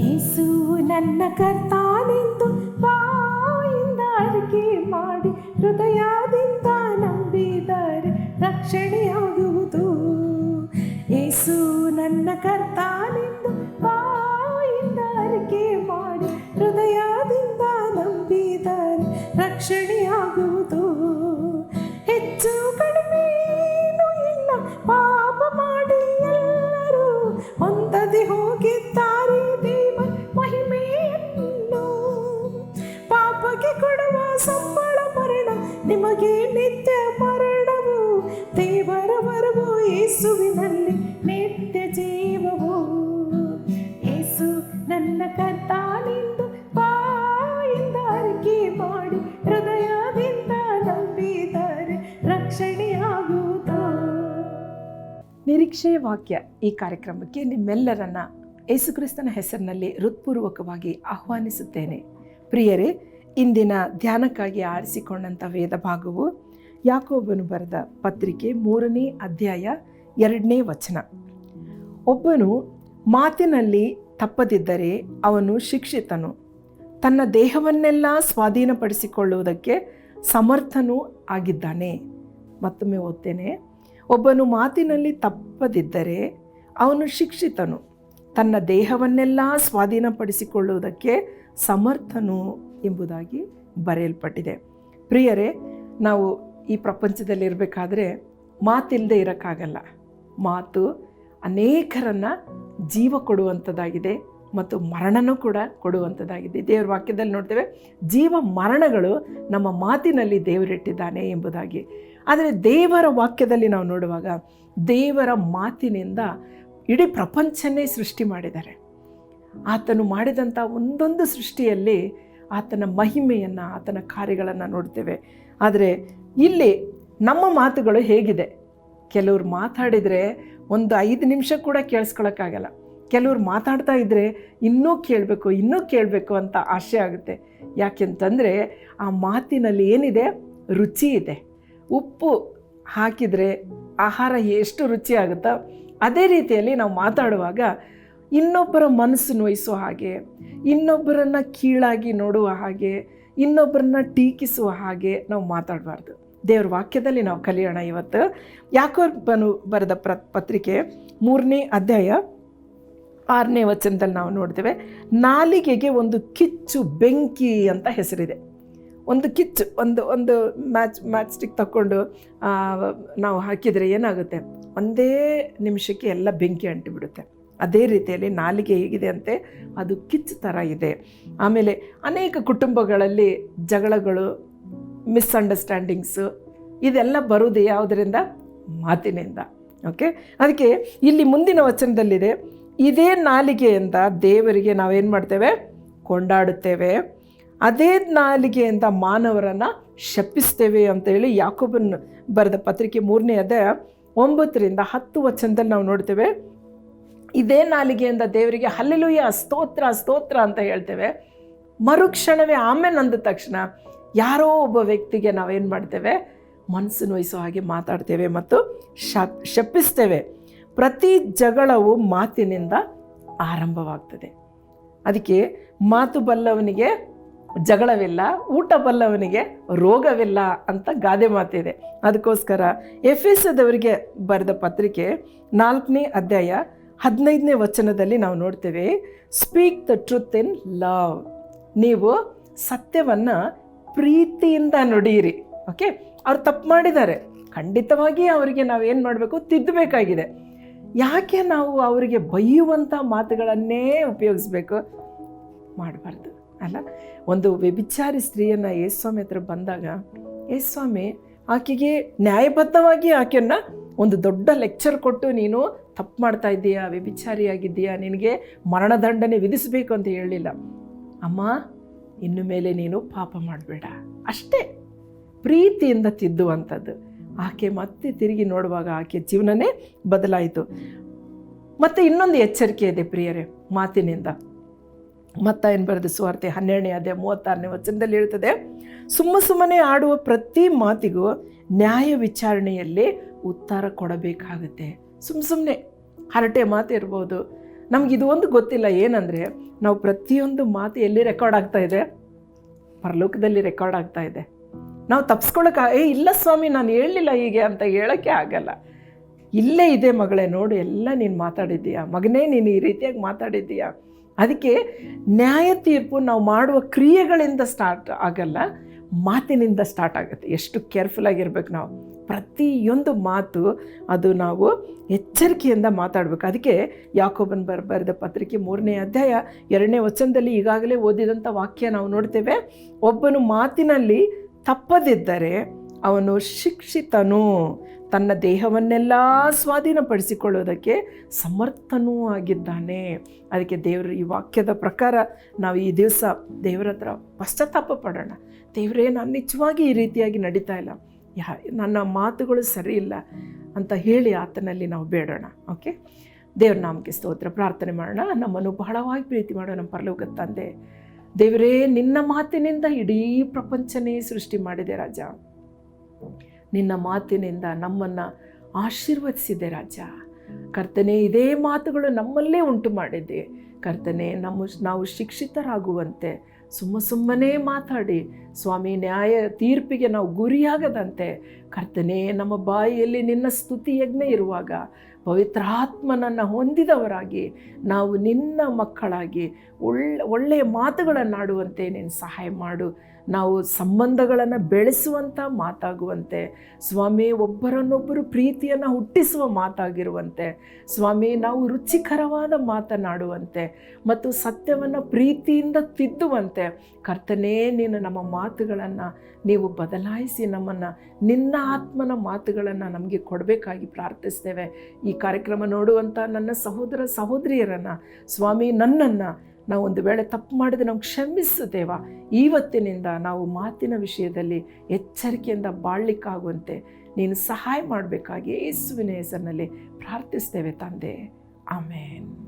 ಯೇಸು ನನ್ನ ಕರ್ತಾನೆಂದು ಬಾಯಿಂದ ಅರಿಕೆ ಮಾಡಿ ಹೃದಯದಿಂದ ನಂಬಿದರೆ ರಕ್ಷಣೆಯಾಗುವುದು. ಯೇಸು ನನ್ನ ಕರ್ತಾನೆಂದು ನಿರೀಕ್ಷೆಯ ವಾಕ್ಯ ಈ ಕಾರ್ಯಕ್ರಮಕ್ಕೆ ನಿಮ್ಮೆಲ್ಲರನ್ನ ಯೇಸುಕ್ರಿಸ್ತನ ಹೆಸರಿನಲ್ಲಿ ಹೃತ್ಪೂರ್ವಕವಾಗಿ ಆಹ್ವಾನಿಸುತ್ತೇನೆ. ಪ್ರಿಯರೇ, ಇಂದಿನ ಧ್ಯಾನಕ್ಕಾಗಿ ಆರಿಸಿಕೊಂಡಂಥ ವೇದ ಭಾಗವು ಯಾಕೋಬನು ಬರೆದ ಪತ್ರಿಕೆ ಮೂರನೇ ಅಧ್ಯಾಯ ಎರಡನೇ ವಚನ. ಒಬ್ಬನು ಮಾತಿನಲ್ಲಿ ತಪ್ಪದಿದ್ದರೆ ಅವನು ಶಿಕ್ಷಿತನು. ತನ್ನ ದೇಹವನ್ನೆಲ್ಲ ಸ್ವಾಧೀನಪಡಿಸಿಕೊಳ್ಳುವುದಕ್ಕೆ ಸಮರ್ಥನೂ ಆಗಿದ್ದಾನೆ. ಮತ್ತೊಮ್ಮೆ ಓದ್ತೇನೆ. ಒಬ್ಬನು ಮಾತಿನಲ್ಲಿ ತಪ್ಪದಿದ್ದರೆ ಅವನು ಶಿಕ್ಷಿತನು. ತನ್ನ ದೇಹವನ್ನೆಲ್ಲ ಸ್ವಾಧೀನಪಡಿಸಿಕೊಳ್ಳುವುದಕ್ಕೆ ಸಮರ್ಥನು ಎಂಬುದಾಗಿ ಬರೆಯಲ್ಪಟ್ಟಿದೆ. ಪ್ರಿಯರೇ, ನಾವು ಈ ಪ್ರಪಂಚದಲ್ಲಿರಬೇಕಾದ್ರೆ ಮಾತಿಲ್ಲದೆ ಇರೋಕ್ಕಾಗಲ್ಲ. ಮಾತು ಅನೇಕರನ್ನು ಜೀವ ಕೊಡುವಂಥದ್ದಾಗಿದೆ ಮತ್ತು ಮರಣನೂ ಕೂಡ ಕೊಡುವಂಥದ್ದಾಗಿದೆ ದೇವರ ವಾಕ್ಯದಲ್ಲಿ ನೋಡ್ತೇವೆ, ಜೀವ ಮರಣಗಳು ನಮ್ಮ ಮಾತಿನಲ್ಲಿ ದೇವರಿಟ್ಟಿದ್ದಾನೆ ಎಂಬುದಾಗಿ. ಆದರೆ ದೇವರ ವಾಕ್ಯದಲ್ಲಿ ನಾವು ನೋಡುವಾಗ ದೇವರ ಮಾತಿನಿಂದ ಇಡೀ ಪ್ರಪಂಚನೇ ಸೃಷ್ಟಿ ಮಾಡಿದ್ದಾರೆ. ಆತನು ಮಾಡಿದಂಥ ಒಂದೊಂದು ಸೃಷ್ಟಿಯಲ್ಲಿ ಆತನ ಮಹಿಮೆಯನ್ನು, ಆತನ ಕಾರ್ಯಗಳನ್ನು ನೋಡ್ತೇವೆ. ಆದರೆ ಇಲ್ಲಿ ನಮ್ಮ ಮಾತುಗಳು ಹೇಗಿದೆ. ಕೆಲವ್ರು ಮಾತಾಡಿದರೆ ಒಂದು ಐದು ನಿಮಿಷ ಕೂಡ ಕೇಳಿಸ್ಕೊಳಕ್ಕಾಗಲ್ಲ. ಕೆಲವ್ರು ಮಾತಾಡ್ತಾ ಇದ್ದರೆ ಇನ್ನೂ ಕೇಳಬೇಕು ಇನ್ನೂ ಕೇಳಬೇಕು ಅಂತ ಆಸೆ ಆಗುತ್ತೆ. ಯಾಕೆಂತಂದರೆ ಆ ಮಾತಿನಲ್ಲಿ ಏನಿದೆ? ರುಚಿ ಇದೆ. ಉಪ್ಪು ಹಾಕಿದರೆ ಆಹಾರ ಎಷ್ಟು ರುಚಿ ಆಗುತ್ತೋ? ಅದೇ ರೀತಿಯಲ್ಲಿ ನಾವು ಮಾತಾಡುವಾಗ ಇನ್ನೊಬ್ಬರ ಮನಸ್ಸು ನೋಯಿಸುವ ಹಾಗೆ, ಇನ್ನೊಬ್ಬರನ್ನು ಕೀಳಾಗಿ ನೋಡುವ ಹಾಗೆ, ಇನ್ನೊಬ್ಬರನ್ನ ಟೀಕಿಸುವ ಹಾಗೆ ನಾವು ಮಾತಾಡಬಾರ್ದು. ದೇವ್ರ ವಾಕ್ಯದಲ್ಲಿ ನಾವು ಕಲಿಯೋಣ ಇವತ್ತು. ಯಾಕೋಬನು ಬರೆದ ಪ್ರ, ಪತ್ರಿಕೆ ಮೂರನೇ ಅಧ್ಯಾಯ ಆರನೇ ವಚನದಲ್ಲಿ ನಾವು ನೋಡ್ತೇವೆ, ನಾಲಿಗೆಗೆ ಒಂದು ಕಿಚ್ಚು ಬೆಂಕಿ ಅಂತ ಹೆಸರಿದೆ. ಒಂದು ಕಿಚ್ ಒಂದು ಒಂದು ಮ್ಯಾಚ್ ಮ್ಯಾಚ್ ಸ್ಟಿಕ್ ತಗೊಂಡು ನಾವು ಹಾಕಿದರೆ ಏನಾಗುತ್ತೆ? ಒಂದೇ ನಿಮಿಷಕ್ಕೆ ಎಲ್ಲ ಬೆಂಕಿ ಅಂಟಿಬಿಡುತ್ತೆ. ಅದೇ ರೀತಿಯಲ್ಲಿ ನಾಲಿಗೆ ಹೇಗಿದೆ ಅಂತೆ, ಅದು ಕಿಚ್ಚು ಥರ ಇದೆ. ಆಮೇಲೆ ಅನೇಕ ಕುಟುಂಬಗಳಲ್ಲಿ ಜಗಳಗಳು ಮಿಸ್ಅಂಡರ್ಸ್ಟ್ಯಾಂಡಿಂಗ್ಸು ಇದೆಲ್ಲ ಬರುವುದು ಯಾವುದರಿಂದ? ಮಾತಿನಿಂದ. ಓಕೆ ಅದಕ್ಕೆ ಇಲ್ಲಿ ಮುಂದಿನ ವಚನದಲ್ಲಿದೆ, ಇದೇ ನಾಲಿಗೆಯಿಂದ ದೇವರಿಗೆ ನಾವೇನು ಮಾಡ್ತೇವೆ? ಕೊಂಡಾಡುತ್ತೇವೆ. ಅದೇ ಅಂತ ಮಾನವರನ್ನು ಶಪಿಸ್ತೇವೆ ಅಂತೇಳಿ ಯಾಕೊಬ್ಬನ್ ಬರೆದ ಪತ್ರಿಕೆ ಮೂರನೇ ಅಧ್ಯಾಯ ಒಂಬತ್ತರಿಂದ ಹತ್ತು ವಚನದಲ್ಲಿ ನಾವು ನೋಡ್ತೇವೆ. ಇದೇ ನಾಲಿಗೆಯಿಂದ ದೇವರಿಗೆ ಹಲ್ಲೆಲುಯ್ಯ ಸ್ತೋತ್ರ ಸ್ತೋತ್ರ ಅಂತ ಹೇಳ್ತೇವೆ. ಮರುಕ್ಷಣವೇ ಆಮೇಲೆ ಅಂದ ತಕ್ಷಣ ಯಾರೋ ಒಬ್ಬ ವ್ಯಕ್ತಿಗೆ ನಾವೇನು ಮಾಡ್ತೇವೆ? ಮನಸ್ಸು ನೋಯಿಸೋ ಹಾಗೆ ಮಾತಾಡ್ತೇವೆ ಮತ್ತು ಶಪ್, ಶಪಿಸ್ತೇವೆ. ಪ್ರತಿ ಜಗಳವು ಮಾತಿನಿಂದ ಆರಂಭವಾಗ್ತದೆ. ಅದಕ್ಕೆ ಮಾತು ಬಲ್ಲವನಿಗೆ ಜಗಳವಿಲ್ಲ ಊಟ ಬಲ್ಲವನಿಗೆ ರೋಗವಿಲ್ಲ ಅಂತ ಗಾದೆ ಮಾತಿದೆ. ಅದಕ್ಕೋಸ್ಕರ ಎಫ್ ಎಸ್ ಎದವರಿಗೆ ಬರೆದ ಪತ್ರಿಕೆ ನಾಲ್ಕನೇ ಅಧ್ಯಾಯ ಹದಿನೈದನೇ ವಚನದಲ್ಲಿ ನಾವು ನೋಡ್ತೇವೆ speak the truth in love ನೀವು ಸತ್ಯವನ್ನು ಪ್ರೀತಿಯಿಂದ ನುಡಿಯಿರಿ. ಓಕೆ? ಅವ್ರು ತಪ್ಪು ಮಾಡಿದ್ದಾರೆ. ಖಂಡಿತವಾಗಿ ಅವರಿಗೆ ನಾವು ಏನು ಮಾಡಬೇಕು? ತಿದ್ದಬೇಕಾಗಿದೆ. ಯಾಕೆ ನಾವು ಅವರಿಗೆ ಬೈಯುವಂಥ ಮಾತುಗಳನ್ನೇ ಉಪಯೋಗಿಸ್ಬೇಕು? ಮಾಡಬಾರ್ದು. ಅಲ್ಲ? ಒಂದು ವ್ಯಭಿಚಾರಿ ಸ್ತ್ರೀಯನ್ನು ಯೇಸ್ವಾಮಿ ಹತ್ರ ಬಂದಾಗ ಯೇಸ್ವಾಮಿ ಆಕೆಗೆ ನ್ಯಾಯಬದ್ಧವಾಗಿ ಆಕೆಯನ್ನು ಒಂದು ದೊಡ್ಡ ಲೆಕ್ಚರ್ ಕೊಟ್ಟು, ನೀನು ತಪ್ಪು ಮಾಡ್ತಾ ಇದ್ದೀಯಾ ವ್ಯಭಿಚಾರಿಯಾಗಿದ್ದೀಯಾ ನಿನಗೆ ಮರಣದಂಡನೆ ವಿಧಿಸಬೇಕು ಅಂತ ಹೇಳಲಿಲ್ಲ. ಅಮ್ಮ, ಇನ್ನು ಮೇಲೆ ನೀನು ಪಾಪ ಮಾಡಬೇಡ. ಅಷ್ಟೇ, ಪ್ರೀತಿಯಿಂದ ತಿದ್ದುವಂಥದ್ದು. ಆಕೆ ಮತ್ತೆ ತಿರುಗಿ ನೋಡುವಾಗ ಆಕೆ ಜೀವನನೇ ಬದಲಾಯಿತು. ಮತ್ತು ಇನ್ನೊಂದು ಎಚ್ಚರಿಕೆ ಇದೆ ಪ್ರಿಯರೇ, ಮಾತಿನಿಂದ. ಮತ್ತ ಏನು ಬರೆದ ಸುವಾರ್ತೆ ಹನ್ನೆರಡನೇ ಅದೇ ಮೂವತ್ತಾರನೇ ವಚನದಲ್ಲಿ ಇರ್ತದೆ ಸುಮ್ಮ ಸುಮ್ಮನೆ ಆಡುವ ಪ್ರತಿ ಮಾತಿಗೂ ನ್ಯಾಯ ವಿಚಾರಣೆಯಲ್ಲಿ ಉತ್ತರ ಕೊಡಬೇಕಾಗುತ್ತೆ. ಸುಮ್ಮ ಸುಮ್ಮನೆ ಹರಟೆ ಮಾತು ಇರ್ಬೋದು. ನಮ್ಗೆ ಇದು ಒಂದು ಗೊತ್ತಿಲ್ಲ, ಏನಂದರೆ ನಾವು ಪ್ರತಿಯೊಂದು ಮಾತು ಎಲ್ಲಿ ರೆಕಾರ್ಡ್ ಆಗ್ತಾ ಇದೆ? ಪರಲೋಕದಲ್ಲಿ ರೆಕಾರ್ಡ್ ಆಗ್ತಾ ಇದೆ. ನಾವು ತಪ್ಸ್ಕೊಳಕ್ಕೆ ಏ, ಇಲ್ಲ ಸ್ವಾಮಿ, ನಾನು ಹೇಳಲಿಲ್ಲ ಹೀಗೆ ಅಂತ ಹೇಳೋಕ್ಕೆ ಆಗಲ್ಲ. ಇಲ್ಲೇ ಇದೆ ಮಗಳೇ, ನೋಡು, ಎಲ್ಲ ನೀನು ಮಾತಾಡಿದ್ದೀಯಾ? ಮಗನೇ, ನೀನು ಈ ರೀತಿಯಾಗಿ ಮಾತಾಡಿದ್ದೀಯಾ? ಅದಕ್ಕೆ ನ್ಯಾಯ ತೀರ್ಪು ನಾವು ಮಾಡುವ ಕ್ರಿಯೆಗಳಿಂದ ಸ್ಟಾರ್ಟ್ ಆಗಲ್ಲ, ಮಾತಿನಿಂದ ಸ್ಟಾರ್ಟ್ ಆಗುತ್ತೆ. ಎಷ್ಟು ಕೇರ್ಫುಲ್ ಆಗಿರ್ಬೇಕು ನಾವು. ಪ್ರತಿಯೊಂದು ಮಾತು ಅದು ನಾವು ಎಚ್ಚರಿಕೆಯಿಂದ ಮಾತಾಡಬೇಕು. ಅದಕ್ಕೆ ಯಾಕೋಬನ್ ಬರ್, ಬರೆದ ಪತ್ರಿಕೆ ಮೂರನೇ ಅಧ್ಯಾಯ ಎರಡನೇ ವಚನದಲ್ಲಿ ಈಗಾಗಲೇ ಓದಿದಂಥ ವಾಕ್ಯ ನಾವು ನೋಡ್ತೇವೆ. ಒಬ್ಬನು ಮಾತಿನಲ್ಲಿ ತಪ್ಪದಿದ್ದರೆ ಅವನು ಶಿಕ್ಷಿತನು. ತನ್ನ ದೇಹವನ್ನೆಲ್ಲ ಸ್ವಾಧೀನಪಡಿಸಿಕೊಳ್ಳೋದಕ್ಕೆ ಸಮರ್ಥನೂ ಆಗಿದ್ದಾನೆ. ಅದಕ್ಕೆ ದೇವರ ಈ ವಾಕ್ಯದ ಪ್ರಕಾರ ನಾವು ಈ ದಿವಸ ದೇವರ ಹತ್ರ ಪಶ್ಚಾತ್ತಾಪ ಪಡೋಣ. ದೇವರೇ, ನಾನು ನಿಜವಾಗಿ ಈ ರೀತಿಯಾಗಿ ನಡೀತಾ ಇಲ್ಲ. ಯಾ, ನನ್ನ ಮಾತುಗಳು ಸರಿ ಇಲ್ಲ ಅಂತ ಹೇಳಿ ಆತನಲ್ಲಿ ನಾವು ಬೇಡೋಣ. ಓಕೆ? ದೇವ್ರ ನಾಮಕ್ಕೆ ಸ್ತೋತ್ರ, ಪ್ರಾರ್ಥನೆ ಮಾಡೋಣ. ನಮ್ಮನ್ನು ಬಹಳವಾಗಿ ಪ್ರೀತಿ ಮಾಡೋಣ ನಮ್ಮ ಪರಲೋಕ ತಂದೆ. ದೇವರೇ, ನಿನ್ನ ಮಾತಿನಿಂದ ಇಡೀ ಪ್ರಪಂಚನೇ ಸೃಷ್ಟಿ ಮಾಡಿದೆ ರಾಜ. ನಿನ್ನ ಮಾತಿನಿಂದ ನಮ್ಮನ್ನು ಆಶೀರ್ವದಿಸಿದೆ ರಾಜ. ಕರ್ತನೆ, ಇದೇ ಮಾತುಗಳು ನಮ್ಮಲ್ಲೇ ಉಂಟು ಮಾಡಿದೆ. ಕರ್ತನೆ, ನಮ್ಮ ನಾವು ಶಿಕ್ಷಿತರಾಗುವಂತೆ ಸುಮ್ಮ ಸುಮ್ಮನೆ ಮಾತಾಡಿ. ಸ್ವಾಮಿ, ನ್ಯಾಯ ತೀರ್ಪಿಗೆ ನಾವು ಗುರಿಯಾಗದಂತೆ. ಕರ್ತನೆ, ನಮ್ಮ ಬಾಯಿಯಲ್ಲಿ ನಿನ್ನ ಸ್ತುತಿ ಯಜ್ಞ ಇರುವಾಗ ಪವಿತ್ರಾತ್ಮನನ್ನು ಹೊಂದಿದವರಾಗಿ ನಾವು ನಿನ್ನ ಮಕ್ಕಳಾಗಿ ಒಳ್ಳೆ ಒಳ್ಳೆಯ ಮಾತುಗಳನ್ನಾಡುವಂತೆ ನೀನು ಸಹಾಯ ಮಾಡು. ನಾವು ಸಂಬಂಧಗಳನ್ನು ಬೆಳೆಸುವಂಥ ಮಾತಾಗುವಂತೆ, ಸ್ವಾಮಿ ಒಬ್ಬರನ್ನೊಬ್ಬರು ಪ್ರೀತಿಯನ್ನು ಹುಟ್ಟಿಸುವ ಮಾತಾಗಿರುವಂತೆ, ಸ್ವಾಮಿ ನಾವು ರುಚಿಕರವಾದ ಮಾತನಾಡುವಂತೆ ಮತ್ತು ಸತ್ಯವನ್ನು ಪ್ರೀತಿಯಿಂದ ತಿದ್ದುವಂತೆ, ಕರ್ತನೇ ನೀನು ನಮ್ಮ ಮಾತುಗಳನ್ನು ನೀವು ಬದಲಾಯಿಸಿ ನಮ್ಮನ್ನು, ನಿನ್ನ ಆತ್ಮನ ಮಾತುಗಳನ್ನು ನಮಗೆ ಕೊಡಬೇಕಾಗಿ ಪ್ರಾರ್ಥಿಸ್ತೇವೆ. ಈ ಕಾರ್ಯಕ್ರಮ ನೋಡುವಂಥ ನನ್ನ ಸಹೋದರ ಸಹೋದರಿಯರನ್ನು, ಸ್ವಾಮಿ ನನ್ನನ್ನು ನಾವು ಒಂದು ವೇಳೆ ತಪ್ಪು ಮಾಡಿದ್ರೆ ನಮ್ಗೆ ಕ್ಷಮಿಸು ದೇವ ಇವತ್ತಿನಿಂದ ನಾವು ಮಾತಿನ ವಿಷಯದಲ್ಲಿ ಎಚ್ಚರಿಕೆಯಿಂದ ಬಾಳ್ಲಿಕ್ಕಾಗುವಂತೆ ನೀನು ಸಹಾಯ ಮಾಡಬೇಕಾಗಿ ಯೇಸುವಿನ ಹೆಸರಿನಲ್ಲಿ ಪ್ರಾರ್ಥಿಸ್ತೇವೆ ತಂದೆ. ಆಮೇನ್.